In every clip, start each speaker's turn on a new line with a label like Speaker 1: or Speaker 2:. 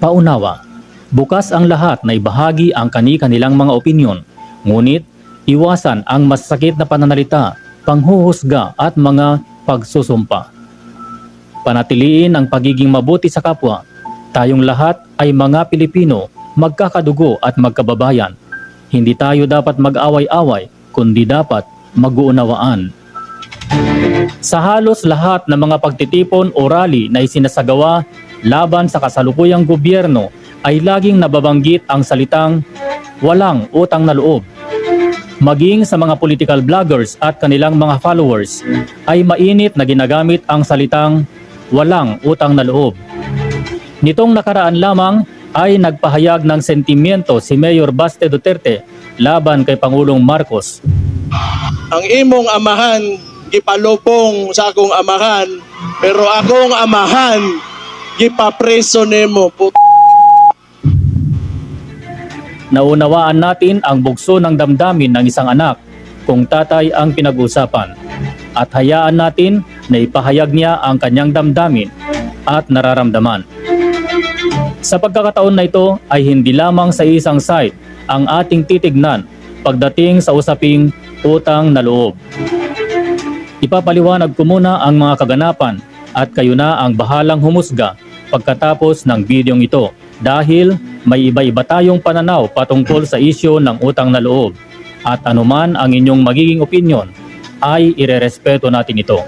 Speaker 1: Paunawa, bukas ang lahat na ibahagi ang kani-kanilang mga opinyon, ngunit iwasan ang masakit na pananalita, panghuhusga at mga pagsusumpa. Panatiliin ang pagiging mabuti sa kapwa. Tayong lahat ay mga Pilipino, magkakadugo at magkababayan. Hindi tayo dapat mag-away-away, kundi dapat mag-uunawaan. Sa halos lahat ng mga pagtitipon o rally na isinasagawa laban sa kasalukuyang gobyerno ay laging nababanggit ang salitang walang utang na loob. Maging sa mga political bloggers at kanilang mga followers ay mainit na ginagamit ang salitang walang utang na loob. Nitong nakaraan lamang ay nagpahayag ng sentimiento si Mayor Baste Duterte laban kay Pangulong Marcos
Speaker 2: ang imong amahan gipalupong sa akong amahan pero akong amahan gipapreso nimo put
Speaker 1: Naunawaan natin ang bugso ng damdamin ng isang anak kung tatay ang pinag-usapan at hayaan natin na ipahayag niya ang kanyang damdamin at nararamdaman. Sa pagkakataon na ito ay hindi lamang sa isang side ang ating titignan pagdating sa usaping utang na loob. Ipapaliwanag ko muna ang mga kaganapan at kayo na ang bahalang humusga pagkatapos ng bidyong ito dahil may iba-iba tayong pananaw patungkol sa isyo ng utang na loob at anuman ang inyong magiging opinyon ay irerespeto natin ito.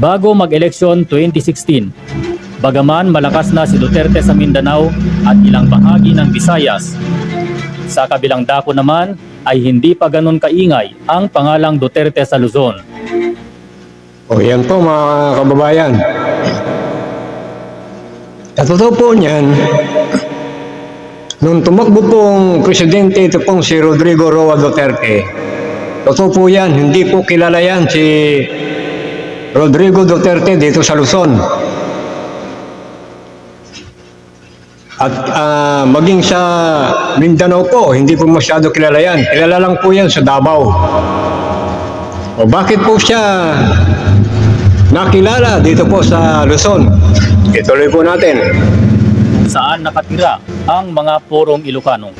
Speaker 1: Bago mag-eleksyon 2016, bagaman malakas na si Duterte sa Mindanao at ilang bahagi ng Visayas, sa kabilang dako naman ay hindi pa ganun kaingay ang pangalang Duterte sa Luzon.
Speaker 3: O yan po mga kababayan. Sa totoo po niyan, nung tumakbo pong presidente ito pong si Rodrigo Roa Duterte, totoo po yan, hindi po kilala yan si Rodrigo Duterte dito sa Luzon. At ah, maging sa Mindanao po, hindi po masyado kilala yan. Kilala lang po yan sa Davao. O bakit po siya nakilala dito po sa Luzon? Ituloy po natin.
Speaker 1: saan nakatira ang mga purong Ilocano.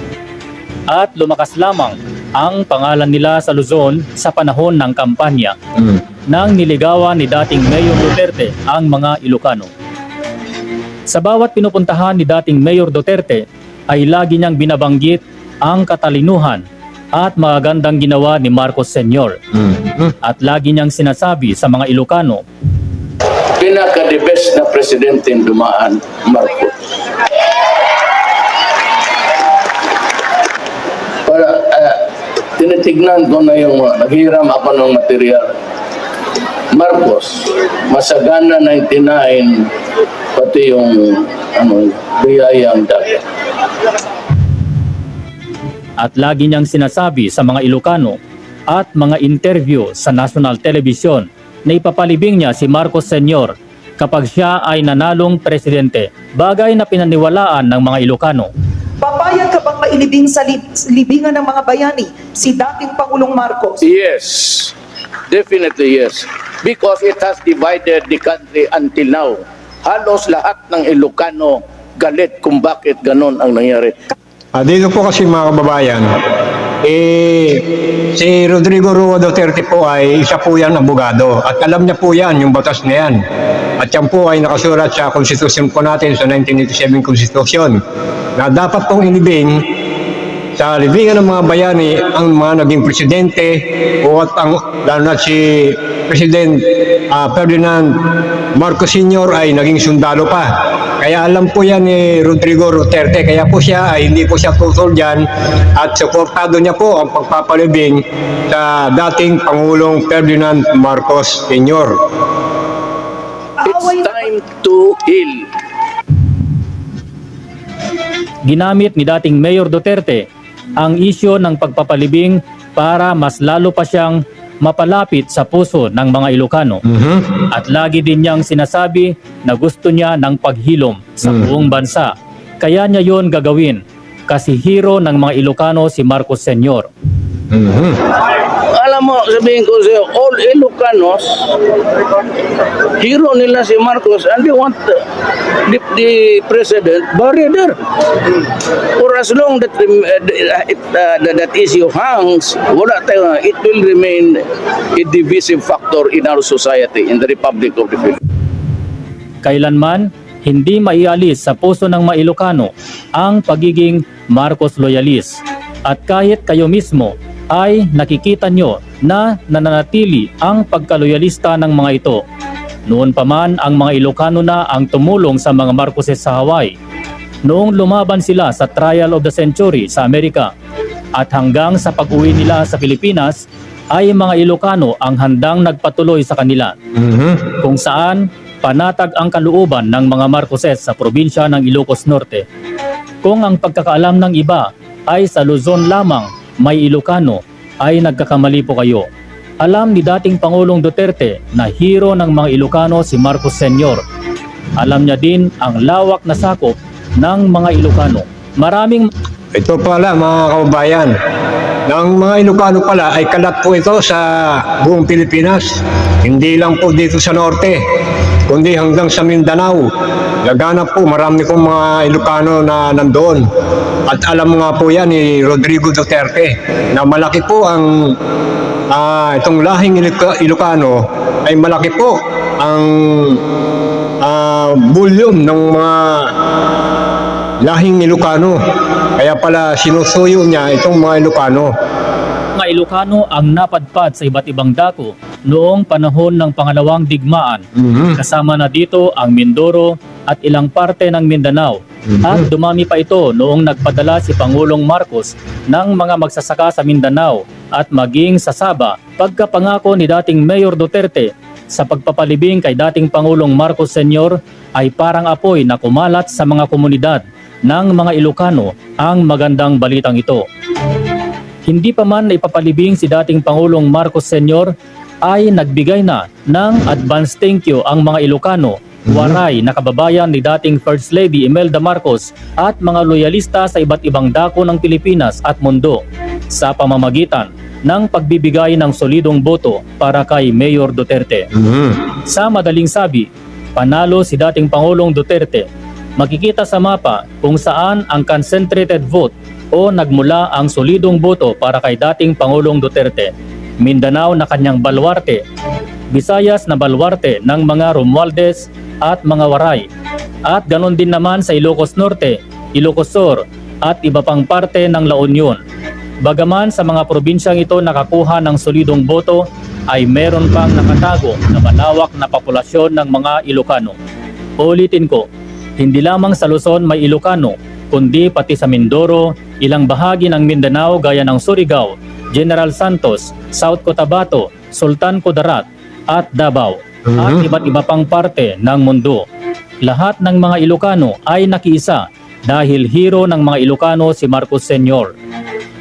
Speaker 1: At lumakas lamang ang pangalan nila sa Luzon sa panahon ng kampanya nang niligawan ni dating Mayor Duterte ang mga Ilocano. Sa bawat pinupuntahan ni dating Mayor Duterte ay lagi niyang binabanggit ang katalinuhan at magagandang ginawa ni Marcos Sr. At lagi niyang sinasabi sa mga Ilocano
Speaker 4: pinaka-the best na presidente yung dumaan, Marcos. Para, uh, tinitignan ko na yung uh, naghiram ako ng material. Marcos, masagana 99, pati yung ano, biyayang dagat.
Speaker 1: at lagi niyang sinasabi sa mga Ilocano at mga interview sa national television na ipapalibing niya si Marcos Sr. kapag siya ay nanalong presidente, bagay na pinaniwalaan ng mga Ilocano.
Speaker 5: Papayag ka bang mailibing sa li- libingan ng mga bayani si dating Pangulong Marcos?
Speaker 4: Yes, definitely yes. Because it has divided the country until now. Halos lahat ng Ilocano galit kung bakit ganon ang nangyari.
Speaker 3: Ah, dito po kasi mga kababayan, eh, si Rodrigo Roa Duterte po ay isa po yan abogado at alam niya po yan, yung batas na yan. At yan po ay nakasulat sa konstitusyon po natin sa 1987 konstitusyon na dapat pong inibing sa libingan ng mga bayani ang mga naging presidente o at ang lalo na si President ah, Ferdinand Marcos Sr. ay naging sundalo pa. Kaya alam po yan ni Rodrigo Duterte. Kaya po siya ay hindi po siya tutol dyan at suportado niya po ang pagpapalibing sa dating Pangulong Ferdinand Marcos Sr.
Speaker 4: It's time to heal.
Speaker 1: Ginamit ni dating Mayor Duterte ang isyo ng pagpapalibing para mas lalo pa siyang mapalapit sa puso ng mga Ilocano. At lagi din niyang sinasabi na gusto niya ng paghilom sa buong bansa. Kaya niya yon gagawin kasi hero ng mga Ilocano si Marcos Sr.
Speaker 4: Mo, sabihin ko sa'yo, all Ilocanos, hero nila si Marcos, and they want the, the, the president buried there. For as long that uh, it, uh, that, that issue hangs, wala tayo, it will remain a divisive factor in our society, in the Republic of the Philippines.
Speaker 1: Kailanman, hindi maialis sa puso ng mga ang pagiging Marcos loyalist. At kahit kayo mismo ay nakikita nyo na nananatili ang pagkaloyalista ng mga ito. Noon pa man ang mga Ilocano na ang tumulong sa mga Marcoses sa Hawaii. Noong lumaban sila sa Trial of the Century sa Amerika at hanggang sa pag-uwi nila sa Pilipinas ay mga Ilocano ang handang nagpatuloy sa kanila
Speaker 3: Mhm.
Speaker 1: kung saan panatag ang kalooban ng mga Marcoses sa probinsya ng Ilocos Norte. Kung ang pagkakaalam ng iba ay sa Luzon lamang may Ilocano, ay nagkakamali po kayo. Alam ni dating Pangulong Duterte na hero ng mga Ilocano si Marcos Sr. Alam niya din ang lawak na sakop ng mga Ilocano. Maraming
Speaker 3: Ito pala mga kababayan, ng mga Ilocano pala ay kalat po ito sa buong Pilipinas. Hindi lang po dito sa norte, kundi hanggang sa Mindanao. Laganap po, marami kong mga Ilocano na nandoon. At alam nga po yan ni Rodrigo Duterte na malaki po ang ah, itong lahing Iloca- Ilocano ay malaki po ang ah, volume ng mga lahing Ilocano. Kaya pala sinusuyo niya itong mga Ilocano.
Speaker 1: Mga Ilocano ang napadpad sa iba't ibang dako noong panahon ng pangalawang digmaan
Speaker 3: Mhm.
Speaker 1: Kasama na dito ang Mindoro at ilang parte ng Mindanao. At dumami pa ito noong nagpadala si Pangulong Marcos ng mga magsasaka sa Mindanao at maging sa Saba pagkapangako ni dating Mayor Duterte sa pagpapalibing kay dating Pangulong Marcos Sr. ay parang apoy na kumalat sa mga komunidad ng mga Ilocano ang magandang balitang ito. Hindi pa man naipapalibing si dating Pangulong Marcos Sr. ay nagbigay na ng advance thank you ang mga Ilocano, waray na kababayan ni dating First Lady Imelda Marcos at mga loyalista sa iba't ibang dako ng Pilipinas at mundo sa pamamagitan ng pagbibigay ng solidong boto para kay Mayor Duterte.
Speaker 3: Mhm.
Speaker 1: Sa madaling sabi, panalo si dating Pangulong Duterte. Makikita sa mapa kung saan ang concentrated vote o nagmula ang solidong boto para kay dating Pangulong Duterte. Mindanao na kanyang balwarte, Visayas na balwarte ng mga Romualdez at mga Waray. At ganon din naman sa Ilocos Norte, Ilocos Sur at iba pang parte ng La Union. Bagaman sa mga probinsyang ito nakakuha ng solidong boto, ay meron pang nakatago na malawak na populasyon ng mga Ilocano. Ulitin ko, hindi lamang sa Luzon may Ilocano, kundi pati sa Mindoro, ilang bahagi ng Mindanao gaya ng Surigao, General Santos, South Cotabato, Sultan Kudarat, at Davao, at
Speaker 3: Mhm.
Speaker 1: iba't iba pang parte ng mundo. Lahat ng mga Ilocano ay nakiisa dahil hero ng mga Ilocano si Marcos Sr.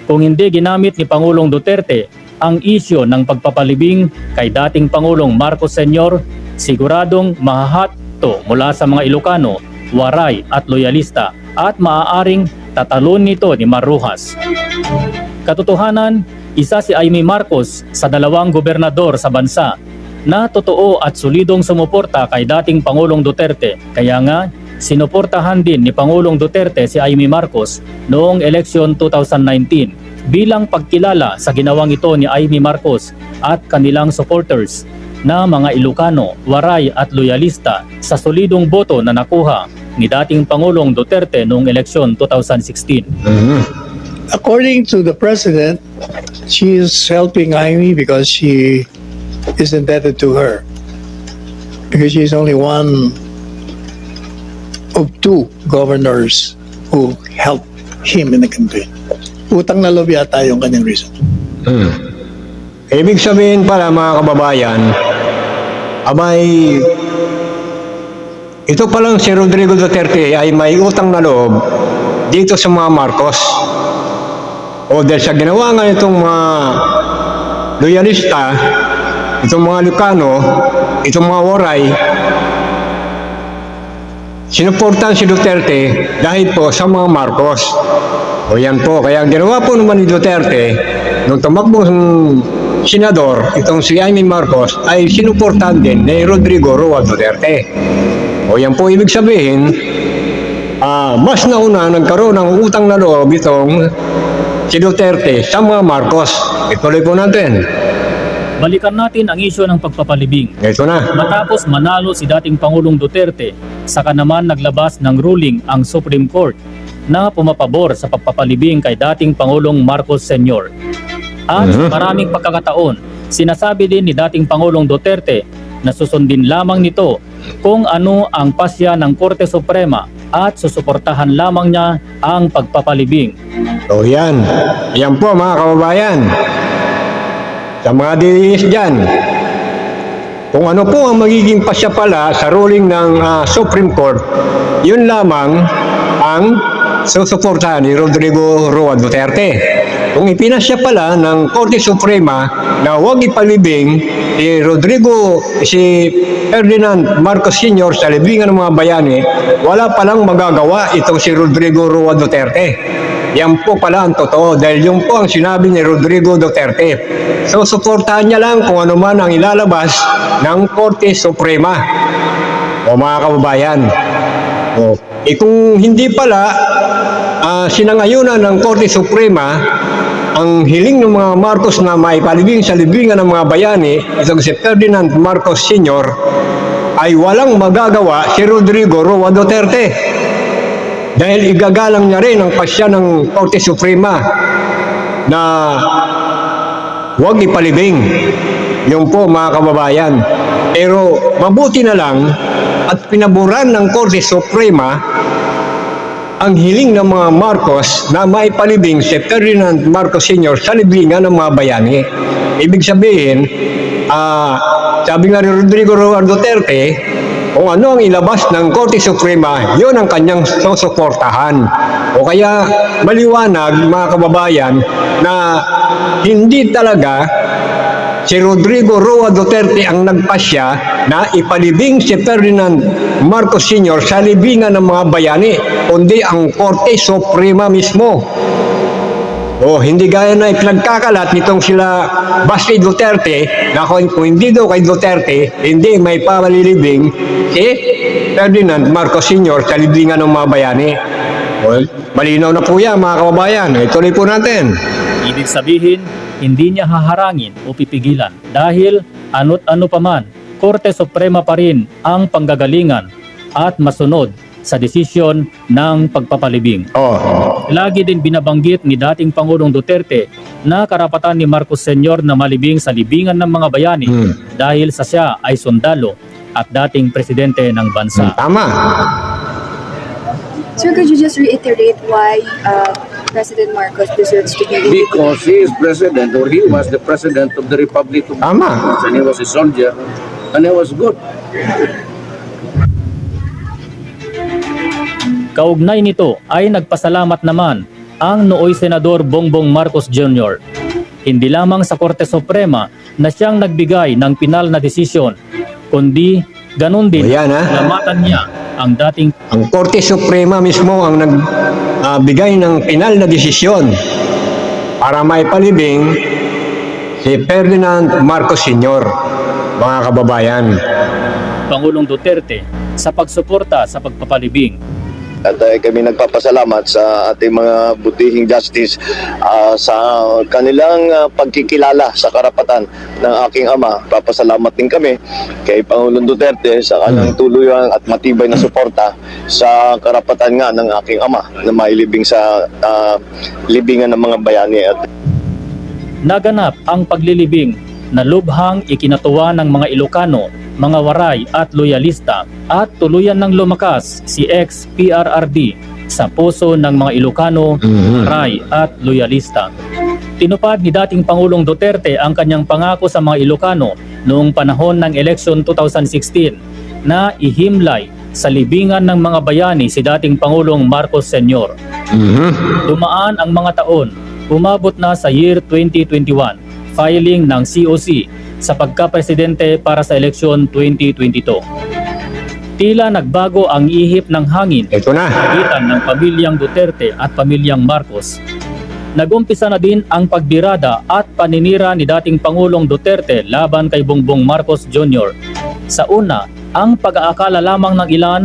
Speaker 1: Kung hindi ginamit ni Pangulong Duterte ang isyo ng pagpapalibing kay dating Pangulong Marcos Sr., siguradong mahahato mula sa mga Ilocano, waray at loyalista at maaaring tatalon nito ni Marrujas. Katotohanan, isa si Aimee Marcos sa dalawang gobernador sa bansa na totoo at solidong sumuporta kay dating Pangulong Duterte. Kaya nga, sinuportahan din ni Pangulong Duterte si Aimee Marcos noong eleksyon 2019 bilang pagkilala sa ginawang ito ni Aimee Marcos at kanilang supporters na mga Ilocano, waray at loyalista sa solidong boto na nakuha ni dating Pangulong Duterte noong eleksyon 2016.
Speaker 3: Mhm.
Speaker 6: according to the president, she is helping Amy because she is indebted to her. Because she's only one of two governors who helped him in the campaign. Utang na loob yata yung kanyang reason.
Speaker 3: Mhm. Ibig sabihin pala mga kababayan, abay, ito palang si Rodrigo Duterte ay may utang na loob dito sa mga Marcos. O dahil sa ginawa nga itong mga loyalista, itong mga Lucano, itong mga Waray, sinuportan si Duterte dahil po sa mga Marcos. O yan po, kaya ang ginawa po naman ni Duterte, nung tumakbo senador, itong si Amy Marcos, ay sinuportahan din ni Rodrigo Roa Duterte. O yan po ibig sabihin, ah, mas nauna nagkaroon ng utang na loob itong si Duterte sa mga Marcos. Ituloy po natin.
Speaker 1: Balikan natin ang isyo ng pagpapalibing.
Speaker 3: Ito na.
Speaker 1: Matapos manalo si dating Pangulong Duterte, saka naman naglabas ng ruling ang Supreme Court na pumapabor sa pagpapalibing kay dating Pangulong Marcos Sr. At sa maraming pagkakataon, sinasabi din ni dating Pangulong Duterte na susundin lamang nito kung ano ang pasya ng Korte Suprema at susuportahan lamang niya ang pagpapalibing.
Speaker 3: So yan. Yan po mga kababayan. Sa mga DDS dyan. Kung ano po ang magiging pasya pala sa ruling ng ah, Supreme Court, yun lamang ang susuportahan ni Rodrigo Roa Duterte. Kung ipinasya pala ng Korte Suprema na huwag ipalibing si Rodrigo, si Ferdinand Marcos Sr. sa libingan ng mga bayani, wala palang magagawa itong si Rodrigo Roa Duterte. Yan po pala ang totoo dahil yung po ang sinabi ni Rodrigo Duterte. So, suportahan niya lang kung ano man ang ilalabas ng Korte Suprema. O mga kababayan. O, eh kung hindi pala ah, sinangayunan ng Korte Suprema ang hiling ng mga Marcos na maipalibing sa libingan ng mga bayani, itong si Ferdinand Marcos Sr., ay walang magagawa si Rodrigo Roa Duterte dahil igagalang niya rin ang pasya ng Korte Suprema na huwag ipalibing. Yung po mga kababayan. Pero mabuti na lang at pinaboran ng Korte Suprema ang hiling ng mga Marcos na maipalibing si Ferdinand Marcos Sr. sa libingan ng mga bayani. Ibig sabihin, ah, sabi nga ni Rodrigo Roa Duterte, kung ano ang ilabas ng Korte Suprema, yun ang kanyang susuportahan. O kaya maliwanag mga kababayan na hindi talaga si Rodrigo Roa Duterte ang nagpasya na ipalibing si Ferdinand Marcos Sr. sa libingan ng mga bayani, kundi ang Korte Suprema mismo. O hindi gaya na ipinagkakalat nitong sila Basti Duterte na kung, kung hindi daw kay Duterte, hindi may pamalilibing si Ferdinand Marcos Sr. sa libingan ng mga bayani. O, malinaw na po yan mga kababayan. Ituloy po natin.
Speaker 1: Ibig sabihin, hindi niya haharangin o pipigilan dahil ano't ano paman, Korte Suprema pa rin ang panggagalingan at masunod sa desisyon ng pagpapalibing.
Speaker 3: Oh.
Speaker 1: Lagi din binabanggit ni dating Pangulong Duterte na karapatan ni Marcos Sr. na malibing sa libingan ng mga bayani
Speaker 3: Hmm.
Speaker 1: dahil sa siya ay sundalo at dating presidente ng bansa.
Speaker 3: Tama.
Speaker 7: Sir, could you just reiterate why uh, President Marcos deserves to be
Speaker 4: Because he is president or he was the president of the Republic of
Speaker 3: Tama.
Speaker 4: and he was a soldier and he was good.
Speaker 1: Kaugnay nito ay nagpasalamat naman ang nooy Senador Bongbong Marcos Jr. Hindi lamang sa Korte Suprema na siyang nagbigay ng pinal na desisyon, kundi ganun din
Speaker 3: O yan, ha?
Speaker 1: salamatan niya ang dating
Speaker 3: Ang Korte Suprema mismo ang nagbigay ng pinal na desisyon para maipalibing si Ferdinand Marcos Sr. Mga kababayan.
Speaker 1: Pangulong Duterte sa pagsuporta sa pagpapalibing.
Speaker 8: At uh, kami nagpapasalamat sa ating mga butihing justice ah, sa kanilang ah, pagkikilala sa karapatan ng aking ama. Papasalamat din kami kay Pangulong Duterte sa kanyang tuluyan at matibay na suporta sa karapatan nga ng aking ama na mailibing sa ah, libingan ng mga bayani at
Speaker 1: Naganap ang paglilibing na lubhang ikinatuwa ng mga Ilocano, mga waray at loyalista at tuluyan ng lumakas si ex-PRRD sa puso ng mga Ilocano, waray at loyalista. Tinupad ni dating Pangulong Duterte ang kanyang pangako sa mga Ilocano noong panahon ng election 2016 na ihimlay sa libingan ng mga bayani si dating Pangulong Marcos Sr. Dumaan ang mga taon, umabot na sa year 2021, filing ng COC sa pagka-presidente para sa eleksyon 2022. Tila nagbago ang ihip ng hangin
Speaker 3: Ito na.
Speaker 1: pagitan ng pamilyang Duterte at pamilyang Marcos. nagumpisa na din ang pagbirada at paninira ni dating Pangulong Duterte laban kay Bongbong Marcos Jr. Sa una, ang pag-aakala lamang ng ilan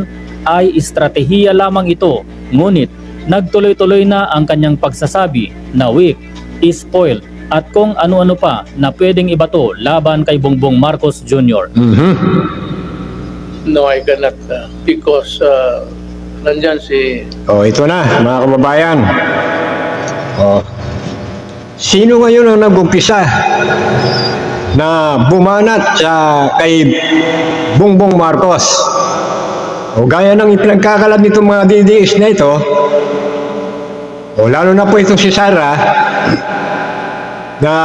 Speaker 1: ay estratehiya lamang ito, ngunit nagtuloy-tuloy na ang kanyang pagsasabi na weak, spoiled at kung ano-ano pa na pwedeng ibato laban kay Bongbong Marcos Jr.
Speaker 3: Mhm.
Speaker 4: No, I cannot uh, because uh, nandyan si
Speaker 3: Oh, ito na, mga kababayan. Oh. Sino ngayon ang nag-umpisa na bumanat sa kay Bongbong Marcos? O gaya ng ipinagkakalat nitong mga DDS na ito, o lalo na po itong si Sara, na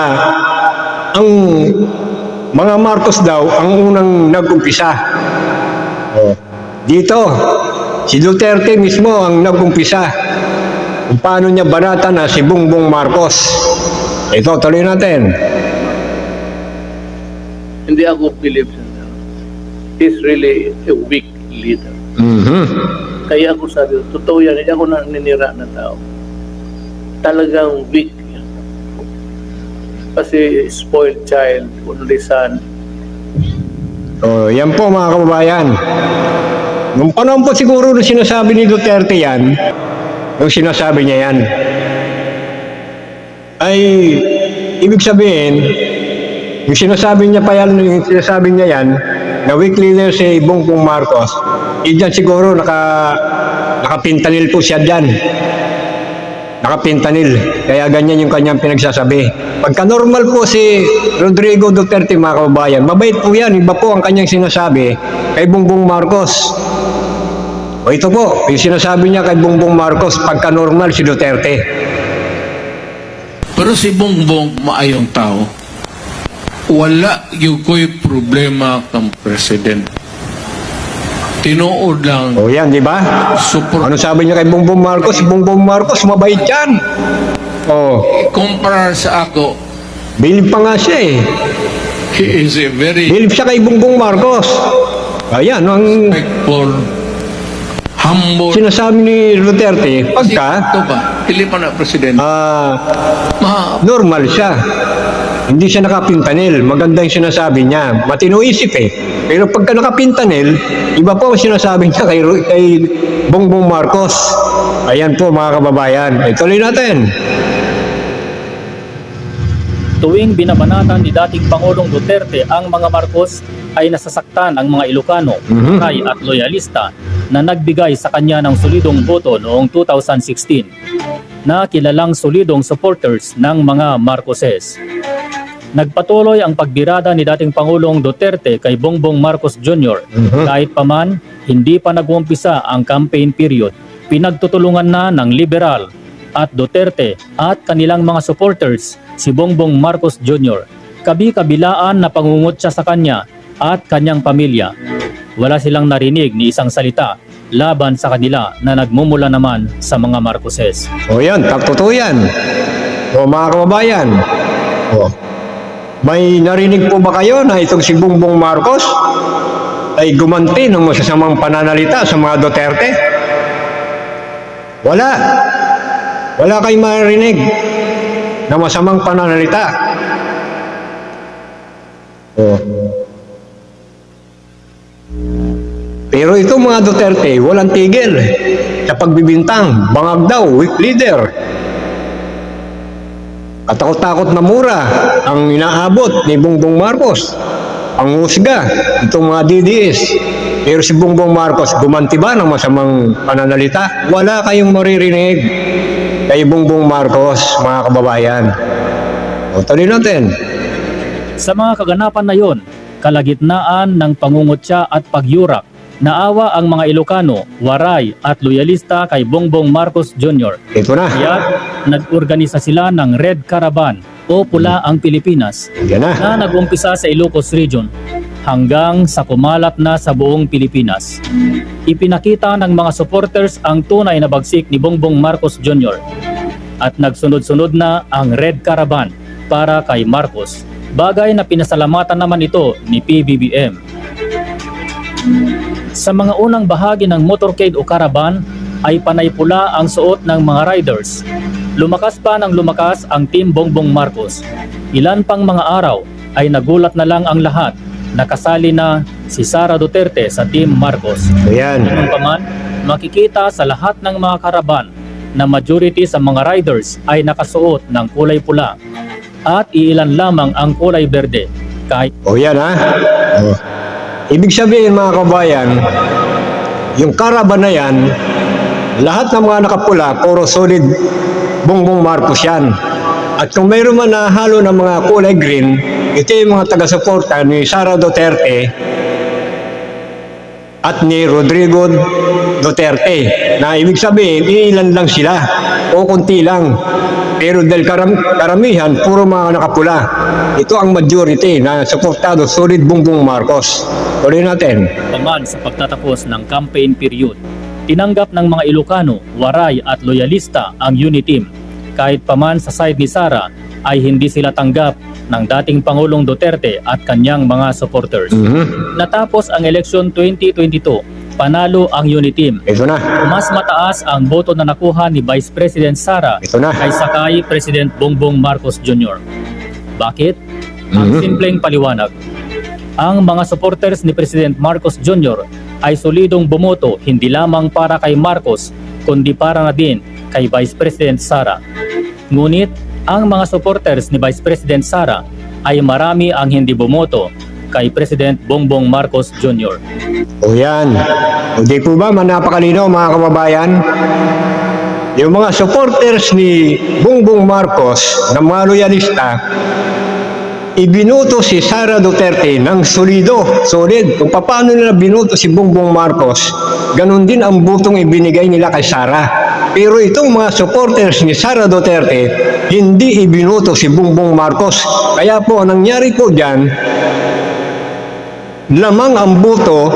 Speaker 3: ang mga Marcos daw ang unang nag-umpisa. O, dito, si Duterte mismo ang nag-umpisa kung paano niya banata na si Bongbong Marcos. Ito, tuloy natin.
Speaker 4: hindi ako believe. He's really a weak leader.
Speaker 3: Mhm.
Speaker 4: Kaya ako sabi, totoo yan, hindi ako naninira na tao. Talagang weak. Kasi spoiled child, only son.
Speaker 3: Oh, yan po mga kababayan. Nung panahon po siguro nung sinasabi ni Duterte yan, nung sinasabi niya yan, ay ibig sabihin, yung sinasabi niya pa yan, yung sinasabi niya yan, na weak leader si Bongbong Marcos, eh siguro naka, nakapintanil po siya dyan. Nakapintanil. Kaya ganyan yung kanyang pinagsasabi. Pagka normal po si Rodrigo Duterte mga kababayan, mabait po yan. Iba po ang kanyang sinasabi kay Bongbong Marcos. O ito po, yung sinasabi niya kay Bongbong Marcos, pagka normal si Duterte.
Speaker 9: Pero si Bongbong maayong tao. Wala yung ko'y problema kang president. Tinuod lang.
Speaker 3: O yan, di ba?
Speaker 9: Support.
Speaker 3: Ano sabi niya kay Bongbong Marcos? Bongbong Marcos, mabait yan. O,
Speaker 9: Kumpara sa ako,
Speaker 3: bilib pa nga siya eh.
Speaker 9: he is a very
Speaker 3: Bilib siya kay Bongbong Marcos. Ayan, ang
Speaker 9: respectful, humble.
Speaker 3: sinasabi ni Duterte, pagka
Speaker 9: ito ba, pili pa na president.
Speaker 3: ah,
Speaker 9: Ma,
Speaker 3: normal siya. Hindi siya nakapintanil. Maganda yung sinasabi niya. Matino isip eh. Pero pagka nakapintanil, iba po ang sinasabi niya kay, kay Bongbong Marcos. Ayan po mga kababayan. Eh, tuloy natin.
Speaker 1: Tuwing binabanatan ni dating Pangulong Duterte ang mga Marcos ay nasasaktan ang mga Ilocano,
Speaker 3: Mhm.
Speaker 1: Tay at loyalista na nagbigay sa kanya ng solidong boto noong 2016 na kilalang solidong supporters ng mga Marcoses. Nagpatuloy ang pagbirada ni dating Pangulong Duterte kay Bongbong Marcos Jr.
Speaker 3: Mhm.
Speaker 1: Kahit paman, hindi pa nag-uumpisa ang campaign period. Pinagtutulungan na ng liberal at Duterte at kanilang mga supporters si Bongbong Marcos Jr. Kabi-kabilaan na pangungutya sa kanya at kanyang pamilya. Wala silang narinig ni isang salita laban sa kanila na nagmumula naman sa mga Marcoses.
Speaker 3: O yan, totoo yan. O mga kababayan. O, may narinig po ba kayo na itong si Bongbong Marcos ay gumanti ng masasamang pananalita sa mga Duterte? Wala. Wala kayong marinig na masamang pananalita. O. Pero ito mga Duterte, walang tigil sa pagbibintang, bangag daw, weak leader. Katakot-takot na mura ang inaabot ni Bongbong Marcos. Ang husga, itong mga DDS. Pero si Bongbong Marcos, gumanti ba ng masamang pananalita? Wala kayong maririnig kay Bongbong Marcos, mga kababayan. O, tuloy natin.
Speaker 1: Sa mga kaganapan na yon, kalagitnaan ng pangungutya at pagyurak, naawa ang mga Ilocano, waray at loyalista kay Bongbong Marcos Jr.
Speaker 3: Ito na.
Speaker 1: Kaya nag-organisa sila ng Red Caravan o Pula ang Pilipinas
Speaker 3: Yan na.
Speaker 1: na nag-umpisa sa Ilocos Region hanggang sa kumalat na sa buong Pilipinas. Ipinakita ng mga supporters ang tunay na bagsik ni Bongbong Marcos Jr. at nagsunod-sunod na ang Red Caravan para kay Marcos. Bagay na pinasalamatan naman ito ni PBBM. Sa mga unang bahagi ng motorcade o caravan ay panay pula ang suot ng mga riders. Lumakas pa ng lumakas ang Team Bongbong Marcos. Ilan pang mga araw ay nagulat na lang ang lahat na kasali na si Sara Duterte sa Team Marcos.
Speaker 3: Ayan.
Speaker 1: Ganun pa man, makikita sa lahat ng mga karaban na majority sa mga riders ay nakasuot ng kulay pula at iilan lamang ang kulay berde kahit
Speaker 3: O yan ha. O. Ibig sabihin mga kabayan, yung caravan na yan, lahat ng mga nakapula, puro solid Bongbong Marcos yan. At kung mayroon man na halo ng mga kulay green, ito yung mga taga-suporta ni Sara Duterte at ni Rodrigo Duterte na ibig sabihin ilan lang sila o konti lang pero dahil karam, karamihan puro mga nakapula ito ang majority na suportado solid Bongbong Marcos tuloy natin
Speaker 1: paman sa pagtatapos ng campaign period. Tinanggap ng mga Ilocano, Waray at Loyalista ang Uniteam. Kahit paman sa side ni Sara ay hindi sila tanggap ng dating Pangulong Duterte at kanyang mga supporters.
Speaker 3: Mhm.
Speaker 1: Natapos ang eleksyon 2022, panalo ang Uniteam.
Speaker 3: ito na
Speaker 1: Mas mataas ang boto na nakuha ni Vice President Sara
Speaker 3: ito na
Speaker 1: kaysa kay President Bongbong Marcos Jr. Bakit? Ang
Speaker 3: Mhm.
Speaker 1: simpleng paliwanag. Ang mga supporters ni President Marcos Jr. ay solidong bumoto hindi lamang para kay Marcos kundi para na din kay Vice President Sara. Ngunit ang mga supporters ni Vice President Sara ay marami ang hindi bumoto kay President Bongbong Marcos Jr.
Speaker 3: o yan o di po ba manapakalino mga kababayan yung mga supporters ni Bongbong Marcos na mga loyalista ibinuto si Sara Duterte ng solido, solid. Kung paano nila binuto si Bongbong Marcos, ganun din ang butong ibinigay nila kay Sara. Pero itong mga supporters ni Sara Duterte, hindi ibinuto si Bongbong Marcos. Kaya po, ang nangyari po dyan, lamang ang buto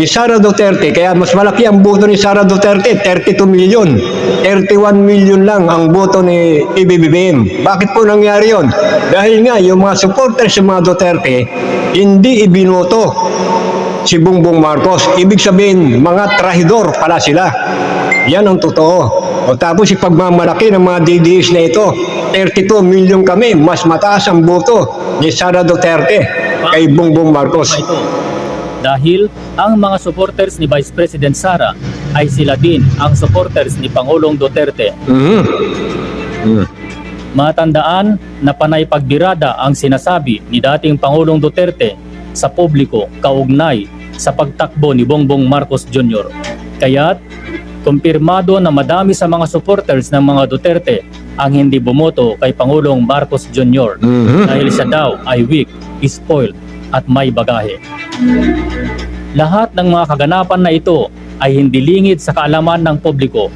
Speaker 3: ni Sara Duterte, kaya mas malaki ang buto ni Sara Duterte, 32 million. 31 million lang ang buto ni PBBM. Bakit po nangyari yon? Dahil nga, yung mga supporters ng mga Duterte, hindi ibinuto si Bongbong Marcos. Ibig sabihin, mga trahidor pala sila. Yan ang totoo. O tapos ipagmamalaki ng mga DDS na ito, 32 million kami, mas mataas ang buto ni Sara Duterte kay Bongbong Marcos.
Speaker 1: ito. Dahil ang mga supporters ni Vice President Sara ay sila din ang supporters ni Pangulong Duterte.
Speaker 3: Mhm. Mm.
Speaker 1: Matandaan na panay pagbirada ang sinasabi ni dating Pangulong Duterte sa publiko kaugnay sa pagtakbo ni Bongbong Marcos Jr. Kaya't kumpirmado na madami sa mga supporters ng mga Duterte ang hindi bumoto kay Pangulong Marcos Jr.
Speaker 3: Mhm.
Speaker 1: dahil siya daw ay weak, spoiled at may bagahe. Lahat ng mga kaganapan na ito ay hindi lingid sa kaalaman ng publiko.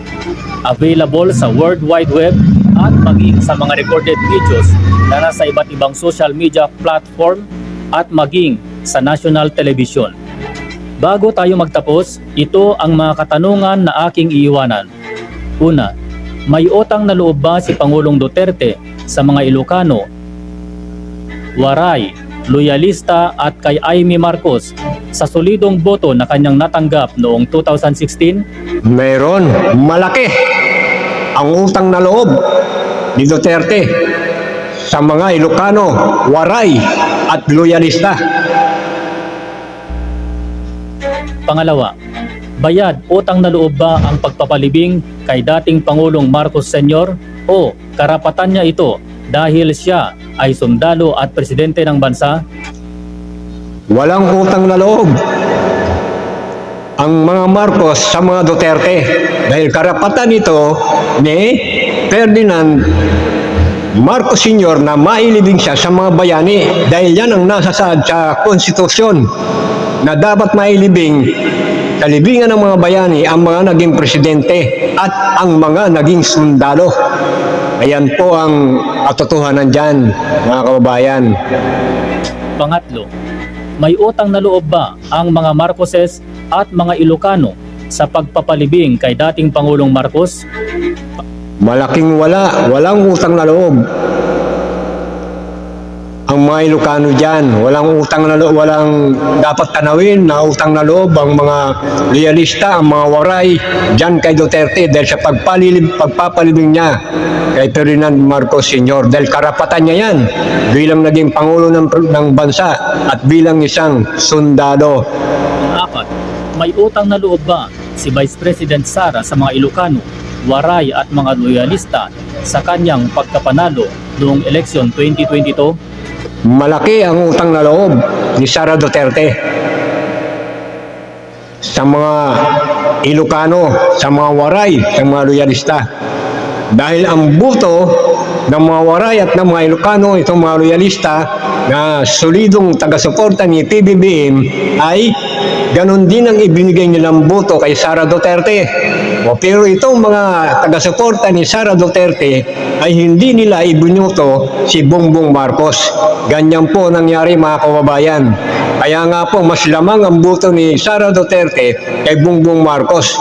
Speaker 1: Available sa World Wide Web at maging sa mga recorded videos na nasa iba't ibang social media platform at maging sa national television. Bago tayo magtapos, ito ang mga katanungan na aking iiwanan. Una, may utang na loob ba si Pangulong Duterte sa mga Ilocano, Waray, loyalista at kay Amy Marcos sa solidong boto na kanyang natanggap noong 2016?
Speaker 3: Meron, malaki ang utang na loob ni Duterte sa mga Ilocano, Waray at loyalista.
Speaker 1: Pangalawa, bayad utang na loob ba ang pagpapalibing kay dating Pangulong Marcos Sr. o karapatan niya ito dahil siya ay sundalo at presidente ng bansa?
Speaker 3: Walang utang na loob ang mga Marcos sa mga Duterte dahil karapatan ito ni Ferdinand Marcos Sr. na mailibing siya sa mga bayani dahil yan ang nasasaad sa konstitusyon na dapat mailibing sa libingan ng mga bayani ang mga naging presidente at ang mga naging sundalo. Ayan po ang katotohanan dyan, mga kababayan.
Speaker 1: Pangatlo, may utang na loob ba ang mga Marcoses at mga Ilocano sa pagpapalibing kay dating Pangulong Marcos?
Speaker 3: Malaking wala, walang utang na loob. Mga Ilocano dyan. Walang utang na loob, walang dapat tanawin na utang na loob ang mga realista, ang mga waray dyan kay Duterte dahil sa pagpalilib, pagpapalibing niya kay Ferdinand Marcos Sr. Dahil karapatan niya yan bilang naging Pangulo ng, ng bansa at bilang isang sundalo.
Speaker 1: Apat, may utang na loob ba si Vice President Sara sa mga Ilocano, Waray at mga loyalista sa kanyang pagkapanalo noong eleksyon 2022?
Speaker 3: Malaki ang utang na loob ni Sara Duterte sa mga Ilocano, sa mga Waray, sa mga loyalista. Dahil ang buto ng mga Waray at ng mga Ilocano, itong mga loyalista na solidong taga-suporta ni PBBM ay ganon din ang ibinigay nilang buto kay Sara Duterte. O, pero itong mga taga-suporta ni Sara Duterte ay hindi nila ibinuto si Bongbong Marcos. Ganyan po nangyari mga kababayan. Kaya nga po mas lamang ang buto ni Sara Duterte kay Bongbong Marcos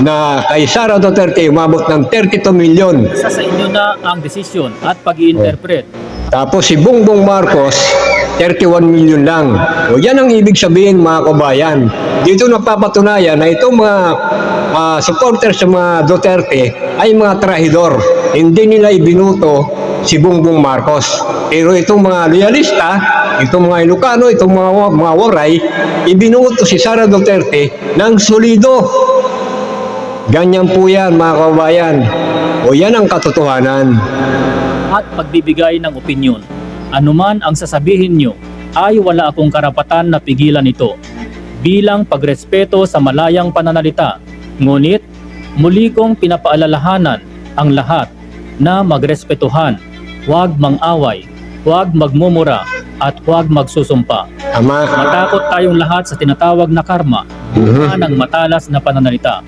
Speaker 3: na kay Sara Duterte umabot ng 32 milyon.
Speaker 1: Isa sa inyo na ang desisyon at pag-i-interpret.
Speaker 3: Tapos si Bongbong Marcos 31 milyon lang. O yan ang ibig sabihin mga kabayan. Dito napapatunayan na itong mga ah, supporters sa mga Duterte ay mga trahidor. Hindi nila ibinuto si Bongbong Marcos. Pero itong mga loyalista, itong mga Ilocano, itong mga, mga Waray, ibinuto si Sara Duterte ng solido. Ganyan po yan mga kabayan. O yan ang katotohanan.
Speaker 1: at pagbibigay ng opinyon. Anuman ang sasabihin nyo, ay wala akong karapatan na pigilan ito bilang pagrespeto sa malayang pananalita. Ngunit, muli kong pinapaalalahanan ang lahat na magrespetuhan, huwag mang-away, huwag magmumura, at huwag magsusumpa.
Speaker 3: Ama,
Speaker 1: Matakot tayong lahat sa tinatawag na karma
Speaker 3: Mhm.
Speaker 1: ng matalas na pananalita.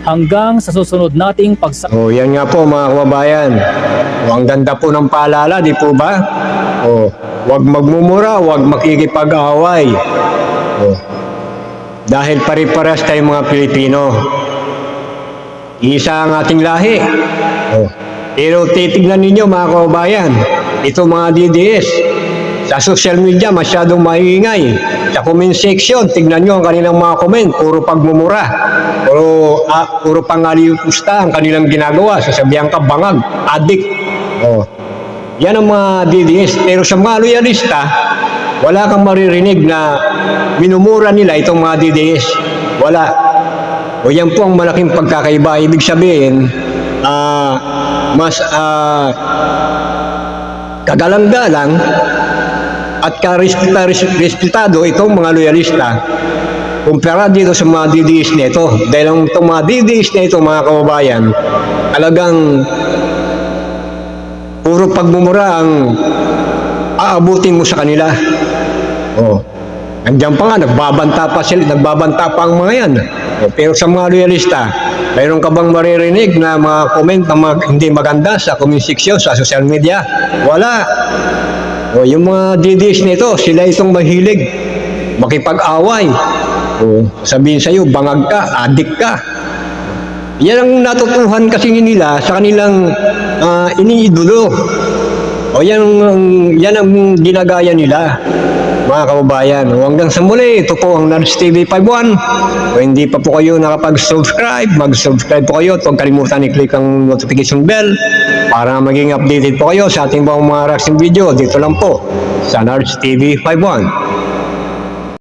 Speaker 1: Hanggang sa susunod nating pagsa
Speaker 3: Oh, yan nga po mga kababayan. O, ang ganda po ng paalala, di po ba? O, wag magmumura, wag makikipag-away. O, dahil pare-paras tayong mga Pilipino. Isa ang ating lahi. O, pero titignan ninyo mga kababayan, ito mga DDS, sa social media masyadong maingay. Sa comment section, tignan nyo ang kanilang mga comment, puro pagmumura. Puro, ah, puro pangalipusta ang kanilang ginagawa. Sasabihan ka, bangag, adik. Oh. Yan ang mga DDS. Pero sa mga loyalista, wala kang maririnig na minumura nila itong mga DDS. Wala. O yan po ang malaking pagkakaiba. Ibig sabihin, ah, mas ah, kagalang-galang at karespetado itong mga loyalista kumpara dito sa mga DDS nito. Dahil ang itong mga DDS na ito, mga kababayan, talagang puro pagmumura ang aabutin mo sa kanila. Oh. Andiyan pa nga, nagbabanta pa sila, nagbabanta pa ang mga yan. Oh, pero sa mga loyalista, mayroon ka bang maririnig na mga comment na mag, hindi maganda sa comment section, sa social media? Wala. O, yung mga DDS nito, sila itong mahilig makipag-away. O, sabihin sa'yo, bangag ka, adik ka. Yan ang natutuhan kasi nila sa kanilang ah, iniidolo. O yan, ang- yan ang ginagaya nila, mga kababayan. Hanggang sa muli, ito po ang Nards TV 51. Kung hindi pa po kayo nakapag-subscribe, mag-subscribe po kayo. Huwag kalimutan i-click ang notification bell para maging updated po kayo sa ating mga reaction video. Dito lang po sa Nards TV 51.